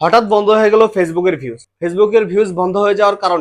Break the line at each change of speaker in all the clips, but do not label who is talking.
হঠাৎ বন্ধ হয়ে গেল ফেসবুকের ভিউজ ফেসবুকের ভিউজ বন্ধ হয়ে যাওয়ার কারণ?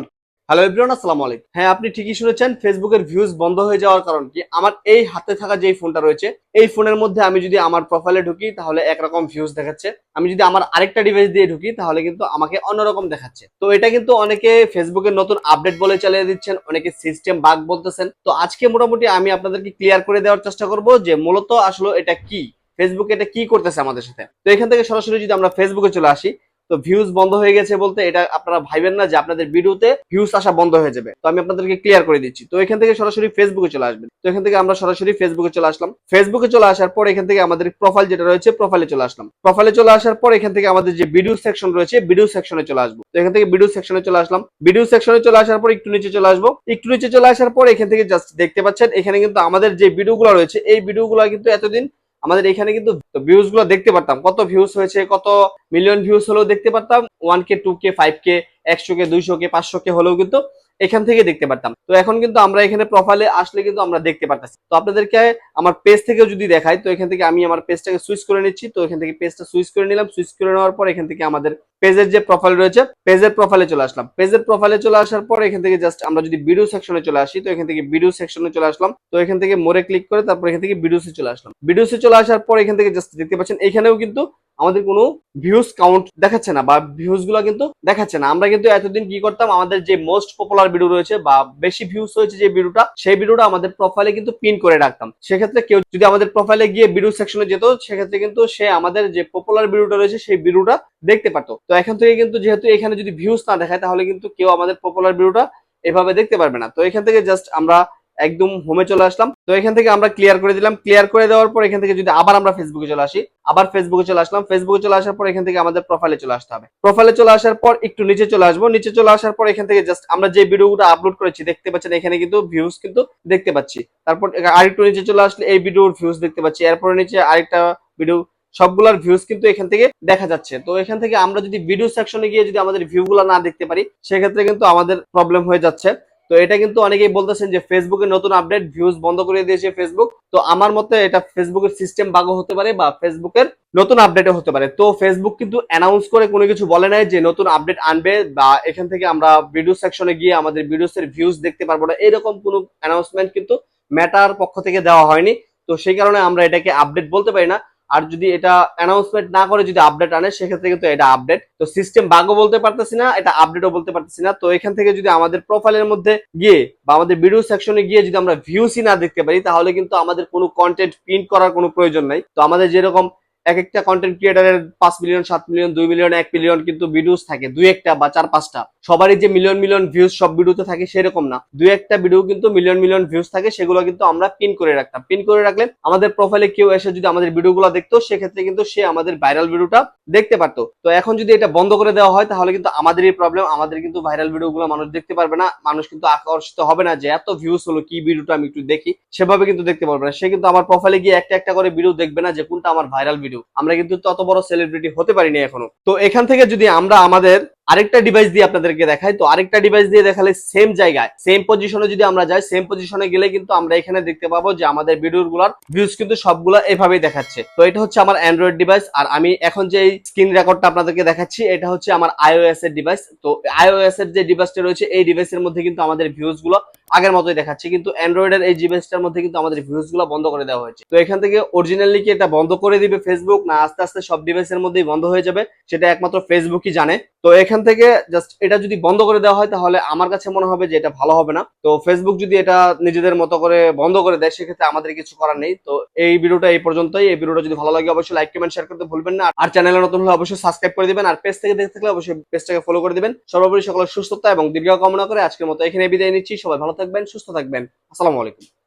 হ্যালো এভরিওয়ান আসসালামু আলাইকুম। হ্যাঁ আপনি ঠিকই শুনেছেন, ফেসবুকের ভিউজ বন্ধ হয়ে যাওয়ার কারণ কি? আমার এই হাতে থাকা যেই ফোনটা রয়েছে, এই ফোনের মধ্যে আমি যদি আমার প্রোফাইলে ঢুকি, তাহলে একরকম ভিউজ দেখাচ্ছে। আমি যদি আমার আরেকটা ডিভাইস দিয়ে ঢুকি, তাহলে কিন্তু আমাকে অন্যরকম দেখাচ্ছে। তো এটা কিন্তু অনেকে ফেসবুকের নতুন আপডেট বলে চালিয়ে দিচ্ছেন, অনেকে সিস্টেম বাগ বলতেছেন। তো আজকে মোটামুটি আমি আপনাদেরকে ক্লিয়ার করে দেওয়ার চেষ্টা করব যে মূলত আসলে এটা কি? ফেসবুক এটা কি করতেছে আমাদের সাথে? তো এখান থেকে সরাসরি যদি আমরা ফেসবুকে চলে আসি তো ভিউজ বন্ধ হয়ে গেছে বলতে এটা আপনারা ভাইবেন না যে আপনাদের ভিডিওতে ভিউজ আসা বন্ধ হয়ে যাবে। তো আমি আপনাদেরকে ক্লিয়ার করে দিচ্ছি। তো এখান থেকে সরাসরি ফেসবুকে চলে আসবেন। তো এখান থেকে আমরা সরাসরি ফেসবুকে চলে আসলাম। ফেসবুকে চলে আসার পর এখান থেকে আমাদের প্রোফাইল যেটা রয়েছে প্রোফাইলে চলে আসলাম। প্রোফাইলে চলে আসার পর এখান থেকে আমাদের যে ভিডিও সেকশন রয়েছে ভিডিও সেকশনে চলে আসব। তো এখান থেকে ভিডিও সেকশনে চলে আসলাম। ভিডিও সেকশনে চলে আসার পর একটু নিচে চলে আসব। একটু নিচে চলে আসার পর এখান থেকে জাস্ট দেখতে পাচ্ছেন, এখানে কিন্তু আমাদের যে ভিডিওগুলো রয়েছে, এই ভিডিওগুলো কিন্তু এতদিন আমাদের এখানে কিন্তু ভিউজগুলো দেখতে পারতাম। কত ভিউজ হয়েছে, কত মিলিয়ন ভিউজ হলেও দেখতে পারতাম। One K two K five K একশো কে দুইশো কে পাঁচশো কে হলেও কিন্তু এখান থেকে দেখতে পারতাম। তো এখন কিন্তু আমরা এখানে প্রোফাইলে আসলে কিন্তু আমরা দেখতে পারতেছি। তো আপনাদেরকে আমার পেজ থেকে যদি দেখাই, তো এখান থেকে আমি আমার পেজটাকে সুইচ করে নিচ্ছি। তো এখান থেকে পেজটা সুইচ করে নিলাম। সুইচ করে নেওয়ার পর এখান থেকে আমাদের পেজের যে প্রোফাইল রয়েছে পেজের প্রোফাইলে চলে আসলাম। পেজের প্রোফাইলে চলে আসার পর এখান থেকে জাস্ট আমরা যদি ভিডিও সেকশনে চলে আসি, তো এখান থেকে ভিডিও সেকশনে চলে আসলাম। তো এখান থেকে মোরে ক্লিক করে তারপর এখান থেকে ভিডিওসে চলে আসলাম। ভিডিওসে চলে আসার পর এখান থেকে জাস্ট দেখতে পাচ্ছেন, এখানেও কিন্তু আমাদের কোনো ভিউজ কাউন্ট দেখাচ্ছে না বা ভিউজগুলো কিন্তু দেখাচ্ছে না। আমরা কিন্তু এতদিন কি করতাম, আমাদের যে মোস্ট পপুলার ভিডিও রয়েছে বা বেশি ভিউজ হয়েছে যে ভিডিওটা সেই ভিডিওটা আমাদের প্রোফাইলে কিন্তু পিন করে রাখতাম। সেক্ষেত্রে কেউ যদি আমাদের প্রোফাইলে গিয়ে ভিডিও সেকশনে যেত, সেক্ষেত্রে কিন্তু সে আমাদের যে পপুলার ভিডিওটা রয়েছে, সেই ভিডিওটা দেখতে পারতো। তো এখান থেকে কিন্তু যেহেতু এখানে যদি ভিউজ না দেখায়, তাহলে কিন্তু কেউ আমাদের পপুলার ভিডিওটা এভাবে দেখতে পারবে না। তো এখান থেকে জাস্ট আমরা একদম হোমে চলে আসলাম। তো এখান থেকে আমরা ক্লিয়ার করে দিলাম। ক্লিয়ার করে দেওয়ার পর এখান থেকে যদি আবার আমরা ফেসবুকে চলে আসি, আবার ফেসবুকে চলে আসলাম। ফেসবুকে চলে আসার পর এখান থেকে আমাদের প্রোফাইলে চলে আসতে হবে। প্রোফাইলে চলে আসার পর একটু নিচে চলে আসব। নিচে চলে আসার পর এখান থেকে জাস্ট আমরা যে ভিডিওগুলো আপলোড করেছি, দেখতে পাচ্ছেন এখানে কিন্তু ভিউজ কিন্তু দেখতে পাচ্ছি। তারপর আরেকটু নিচে চলে আসলে এই ভিডিওর ভিউজ দেখতে পাচ্ছি। এরপর নিচে আরেকটা ভিডিও সবগুলোর ভিউজ কিন্তু এখান থেকে দেখা যাচ্ছে। তো এখান থেকে আমরা যদি ভিডিও সেকশনে গিয়ে যদি আমাদের ভিউগুলো না দেখতে পারি, সেক্ষেত্রে কিন্তু আমাদের প্রবলেম হয়ে যাচ্ছে। তো এটা কিন্তু অনেকেই বলতেছেন যে ফেসবুকের নতুন আপডেট ভিউজ বন্ধ করে দিয়েছে ফেসবুক তো আমার মতে এটা ফেসবুকের সিস্টেম বাগও হতে পারে বা ফেসবুকের নতুন আপডেটও হতে পারে। তো ফেসবুক কিন্তু অ্যানাউন্স করে কোনো কিছু বলে নাই যে নতুন আপডেট আনবে বা এখান থেকে আমরা ভিডিও সেকশনে গিয়ে আমাদের ভিডিওসের ভিউজ দেখতে পারব না। এরকম কোনো অ্যানাউন্সমেন্ট কিন্তু মেটার পক্ষ থেকে দেওয়া হয়নি। তো সেই কারণে আমরা এটাকে আপডেট বলতে পারি না। আর যদি এটা অ্যানাউন্সমেন্ট না করে যদি আপডেট আনে, সেক্ষেত্রে কিন্তু এটা আপডেট তো সিস্টেম বাগও বলতে পারতেছি না, এটা আপডেটও বলতে পারতেছি না। তো এখান থেকে যদি আমাদের প্রোফাইলের মধ্যে গিয়ে বা আমাদের ভিডিও সেকশনে গিয়ে যদি আমরা ভিউসি না দেখতে পারি, তাহলে কিন্তু আমাদের কোনো কন্টেন্ট প্রিন্ট করার কোনো প্রয়োজন নাই। তো আমাদের যেরকম এক একটা কন্টেন্ট ক্রিয়েটারের পাঁচ মিলিয়ন সাত মিলিয়ন দুই মিলিয়ন এক মিলিয়ন কিন্তু ভিডিওস থাকে, দুই একটা বা চার পাঁচটা। সবারই যে মিলিয়ন মিলিয়ন ভিউজ সব ভিডিওতে থাকে সেরকম না। দুই একটা ভিডিও কিন্তু মিলিয়ন মিলিয়ন ভিউজ থাকে, সেগুলো কিন্তু আমরা পিন করে রাখতাম। পিন করে রাখলে আমাদের প্রোফাইলে কেউ এসে যদি আমাদের ভিডিওগুলো দেখতো, সেক্ষেত্রে কিন্তু সে আমাদের ভাইরাল ভিডিওটা দেখতে পারতো। তো এখন যদি এটা বন্ধ করে দেওয়া হয়, তাহলে কিন্তু আমাদেরই প্রবলেম আমাদের কিন্তু ভাইরাল ভিডিওগুলো মানুষ দেখতে পারবে না, মানুষ কিন্তু আকর্ষিত হবে না যে এত ভিউজ হলো, কি ভিডিওটা আমি একটু দেখি। সেভাবে কিন্তু দেখতে পারবে না। সে কিন্তু আমার প্রোফাইলে গিয়ে একটা একটা করে ভিডিও দেখবে না যে কোনটা আমার ভাইরাল ভিডিও আমরা কিন্তু তত বড় সেলিব্রিটি হতে পারিনি এখনও। তো এখান থেকে যদি আমরা আমাদের আরেকটা ডিভাইস দিয়ে আপনাদেরকে দেখাই। তো আরেকটা ডিভাইস দিয়ে দেখালে সেম জায়গায় সেম পজিশনে যদি আমরা যাই সেম পজিশনে গেলে কিন্তু আমরা এখানে দেখতে পাবো যে আমাদের ভিডিওরগুলার ভিউজ কিন্তু সবগুলো এভাবেই দেখাচ্ছে। তো এটা হচ্ছে আমার অ্যান্ড্রয়েড ডিভাইস আর আমি এখন যে স্ক্রিন রেকর্ডটা আপনাদেরকে দেখাচ্ছি, এটা হচ্ছে আমার আইওএস এর ডিভাইস তো আইওএস এর যে ডিভাইসটা রয়েছে, এই ডিভাইসের মধ্যে কিন্তু আমাদের ভিউজগুলো আগের মতোই দেখাচ্ছে। কিন্তু অ্যান্ড্রয়েডের এই ডিভাইসটার মধ্যে কিন্তু আমাদের ভিউজগুলো বন্ধ করে দেওয়া হয়েছে। তো এখান থেকে অরিজিনালি কি এটা বন্ধ করে দিবে ফেসবুক না, আস্তে আস্তে সব ডিভাইসের মধ্যেই বন্ধ হয়ে যাবে। সেটা একমাত্র ফেসবুকই জানে। তো এখান থেকে জাস্ট এটা যদি বন্ধ করে দেওয়া হয়, তাহলে আমার কাছে মনে হবে যে এটা ভালো হবে না। তো ফেসবুক যদি এটা নিজেদের মতো করে বন্ধ করে দেয়, সেক্ষেত্রে আমাদের কিছু করার নেই। তো এই ভিডিওটা এই পর্যন্তই। এই ভিডিওটা যদি ভালো লাগে, অবশ্যই লাইক কমেন্ট শেয়ার করতে ভুলবেন না। আর চ্যানেলে নতুন হলে অবশ্যই সাবস্ক্রাইব করে দিবেন। আর পেজ থেকে দেখতে থাকলে অবশ্যই পেজটাকে ফলো করে দিবেন। সর্বোপরি সকলের সুস্থতা এবং দীর্ঘ কামনা করে আজকের মতো এখানে বিদায় নিচ্ছি। সবাই ভালো থাকবেন, সুস্থ থাকবেন। আসসালামু আলাইকুম।